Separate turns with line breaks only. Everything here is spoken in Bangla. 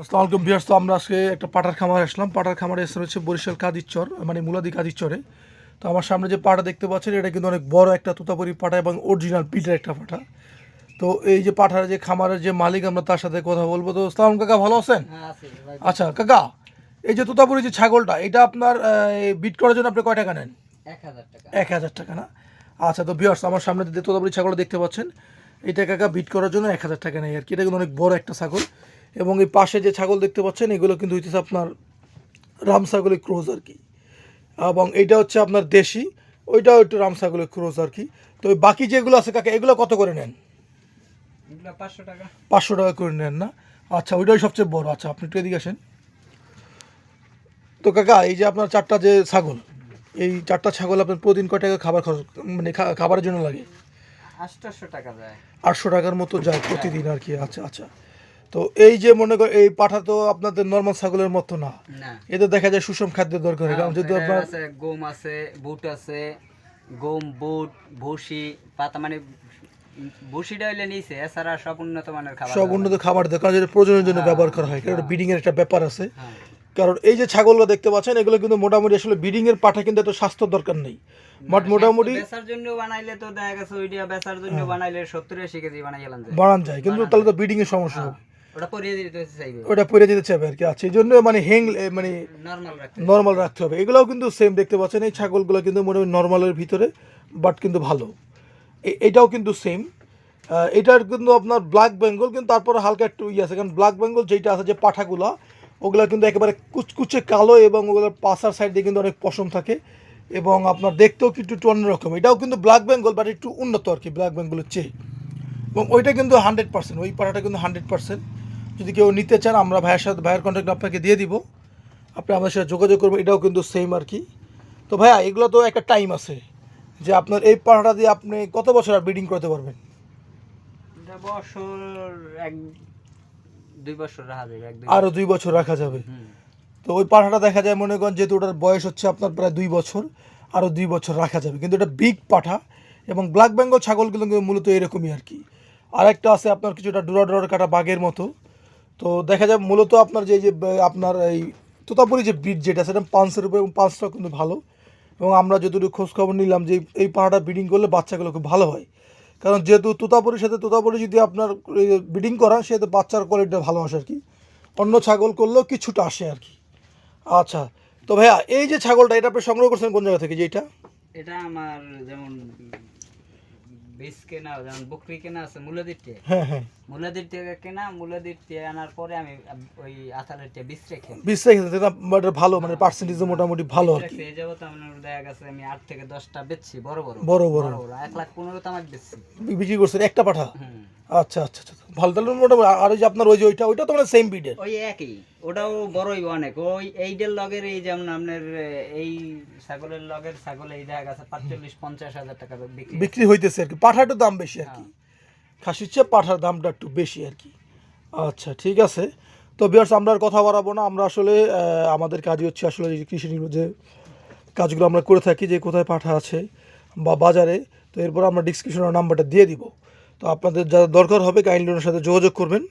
আসসালামু আলাইকুম বিয়ার্স তো আমরা আজকে একটা পাটার খামার আসলাম। পাটার খামারে এসে হচ্ছে বরিশাল কাদিরচর মানে মুলাদি কাদিরচরে। তো আমার সামনে যে পাটা দেখতে পাচ্ছেন এটা কিন্তু অনেক বড় একটা তুতাপুরি পাটা এবং অরিজিনাল পিটের একটা পাটা। তো এই যে পাঠার যে খামারের যে মালিক আমরা তার সাথে কথা বলব। তো সালাম কাকা ভালো আছেন? আচ্ছা কাকা এই যে তুতাপুরি যে ছাগলটা এটা আপনার বিট করার জন্য আপনি কয় টাকা নেন?
এক হাজার টাকা।
এক হাজার টাকা না? আচ্ছা তো বিয়ার্স আমার সামনে তোতাপুরি ছাগলটা দেখতে পাচ্ছেন এটা কাকা বিট করার জন্য এক হাজার টাকা নেই আর কি। এটা কিন্তু অনেক বড় একটা ছাগল। এবং এই পাশে যে ছাগল দেখতে পাচ্ছেন এগুলো কিন্তু হইতেছে আপনার রাম ছাগলের ক্রোজ আর কি। এবং এইটা হচ্ছে আপনার দেশি ওইটাও একটু রাম ছাগলের ক্রোজ আর কি। তো বাকি যেগুলো আছে কাকা এগুলো কত করে নেন?
পাঁচশো টাকা।
পাঁচশো টাকা করে নেন না? আচ্ছা ওইটাই সবচেয়ে বড়। আচ্ছা আপনি একটু এদিকে আসেন। তো কাকা এই যে আপনার চারটা যে ছাগল এই চারটা ছাগল আপনার প্রতিদিন কয় টাকা খাবার খরচ মানে খাবারের জন্য লাগে?
আটশোশো টাকা যায়।
আটশো টাকার মতো যায় প্রতিদিন আর কি। আচ্ছা আচ্ছা। তো এই যে মনে কর এই পাঠা তো আপনাদের নর্মাল ছাগলের মতো না। এতে দেখা যায় সুষম খাদ্যের দরকার হয় কারণ যেহেতু
এটার
আপনার
আছে গম আছে বুট আছে গম বুট ভুসি পাতা মানে ভুসিটা হইলে নিচে এছাড়া সব উন্নত মানের খাবার
সব উন্নত খাবার দেয় কারণ যেটা প্রজননের জন্য ব্যবহার করা হয় কারণ ব্রিডিং এর একটা ব্যাপার আছে।
হ্যাঁ।
কারণ এই যে ছাগলগুলো দেখতে পাচ্ছেন এগুলো কিন্তু মোটামুটি আসলে ব্রিডিং এর পাঠা কিন্তু এত স্বাস্থ্য দরকার নেই। বাট মোটামুটি হ্যাঁ।
বেচার জন্য বানাইলে তো দেখা গেছে ওইটা বেচার জন্য বানাইলে সত্তর আশি কেজি বানাই গেলাম যায়।
বাড়ান যায় কিন্তু তাহলে তো ব্রিডিং এর সমস্যা।
ওটা পরিয়ে দিতে চাইবে
ওটা আর কি। আচ্ছা এই জন্য মানে হেং মানে
নর্মাল রাখতে
নর্মাল রাখতে হবে। এগুলোও কিন্তু সেম দেখতে পাচ্ছেন এই ছাগলগুলো কিন্তু মোটামুটি নর্মালের ভিতরে বাট কিন্তু ভালো। এটাও কিন্তু সেম এটার কিন্তু আপনার ব্ল্যাক বেঙ্গল কিন্তু তারপরে হালকা একটু ইয়ে আছে কারণ ব্ল্যাক বেঙ্গল যেটা আছে যে পাঠাগুলো ওগুলো কিন্তু একেবারে কুচকুচে কালো এবং ওগুলোর পাশার সাইড দিয়ে কিন্তু অনেক পশম থাকে। এবং আপনার দেখতেও কিন্তু একটু অন্যরকম। এটাও কিন্তু ব্ল্যাক বেঙ্গল বাট একটু উন্নত আর কি ব্ল্যাক বেঙ্গলের চেয়ে। এবং ওইটা কিন্তু হান্ড্রেড পার্সেন্ট ওই পাড়াটা কিন্তু হান্ড্রেড পার্সেন্ট যদি কেউ নিতে চান আমরা ভাইয়ের সাথে ভাইয়ের কন্ট্যাক্ট আপনাকে দিয়ে দিব। আপনি আমাদের সাথে যোগাযোগ করবেন এটাও কিন্তু সেম আর কি। তো ভাইয়া এগুলো তো একটা টাইম আছে যে আপনার এই পাড়াটা দিয়ে আপনি কত বছর আর ব্রিডিং করতে পারবেন?
বছর এক দুই বছর রাখা যাবে
আরও দুই বছর। রাখা যাবে। তো ওই পাড়াটা দেখা যায় মনে করেন যেহেতু ওটার বয়স হচ্ছে আপনার প্রায় দুই বছর আরও দুই বছর রাখা যাবে। কিন্তু এটা বিগ পাঠা এবং ব্ল্যাক বেঙ্গল ছাগলগুলো কিন্তু মূলত এরকমই আর কি। আরেকটা আছে আপনার কিছুটা ডোরা ডোরা কাটা বাঘের মতো। তো দেখা যায় মূলত আপনার যে যে আপনার এই তোতাপুরি যে ব্রিড যেটা, সেটা পাঁচশোর উপরে এবং পাঁচটাও কিন্তু ভালো। এবং আমরা যতটুকু খোঁজ খবর নিলাম যে এই পাহাড়টা ব্রিডিং করলে বাচ্চাগুলো খুব ভালো হয়। কারণ যেহেতু তোতাপুরির সাথে তোতাপুরি যদি আপনার ব্রিডিং করা সেহেতু বাচ্চার কোয়ালিটিটা ভালো আসে আর কি। অন্য ছাগল করলেও কিছুটা আসে আর কি। আচ্ছা তো ভাইয়া, এই যে ছাগলটা, এটা আপনি সংগ্রহ করছেন কোন জায়গা থেকে যে এটা?
এটা আমার যেমন বীজ কেনা যেমন বকরি কেনা আছে মূলা থেকে
মূলা হ্যাঁ।
কেনা মূলা থেকে আনার পরে আমি ওই থেকে বীজ রেখে
বীজ রেখে মানে ভালো মানে পার্সেন্টেজ মোটামুটি ভালো আর কি।
এই যাবত আমার দেখা গেছে আমি আট থেকে দশটা বেচছি বড় বড়।
বড় বড়।
বড় এক লাখ পনেরো তো আমার বেচছি।
বিক্রি করছেন একটা পাঠা?
হুম।
আচ্ছা আচ্ছা আচ্ছা। ভালো তাহলে মোটামুটি আর ওই যে আপনার ওই যে ওইটা ওইটা তো মানে সেম ব্রিডের
ওই একই। ওটাও বড়ই অনেক। ওই এইটার লগের এই যেমন আপনার এই ছাগলের লগের ছাগল এই দেখা গেছে পাঁচচল্লিশ পঞ্চাশ হাজার টাকা বিক্রি।
বিক্রি হইতেছে আর কি। পাঠাটার দাম বেশি আর কি। খাসির চেয়ে পাঠার দামটা একটু বেশি আর কি। আচ্ছা ঠিক আছে। তো বিয়ার্স আমরা আর কথা বাড়াবো না। আমরা আসলে আমাদের কাজই হচ্ছে আসলে কৃষি যে কাজগুলো আমরা করে থাকি যে কোথায় পাঠা আছে বা বাজারে। তো এরপর আমরা ডিসক্রিপশনের নাম্বারটা দিয়ে দিব। তো আপনাদের যারা দরকার হবে কাইন্ডলি ওনার সাথে যোগাযোগ করবেন।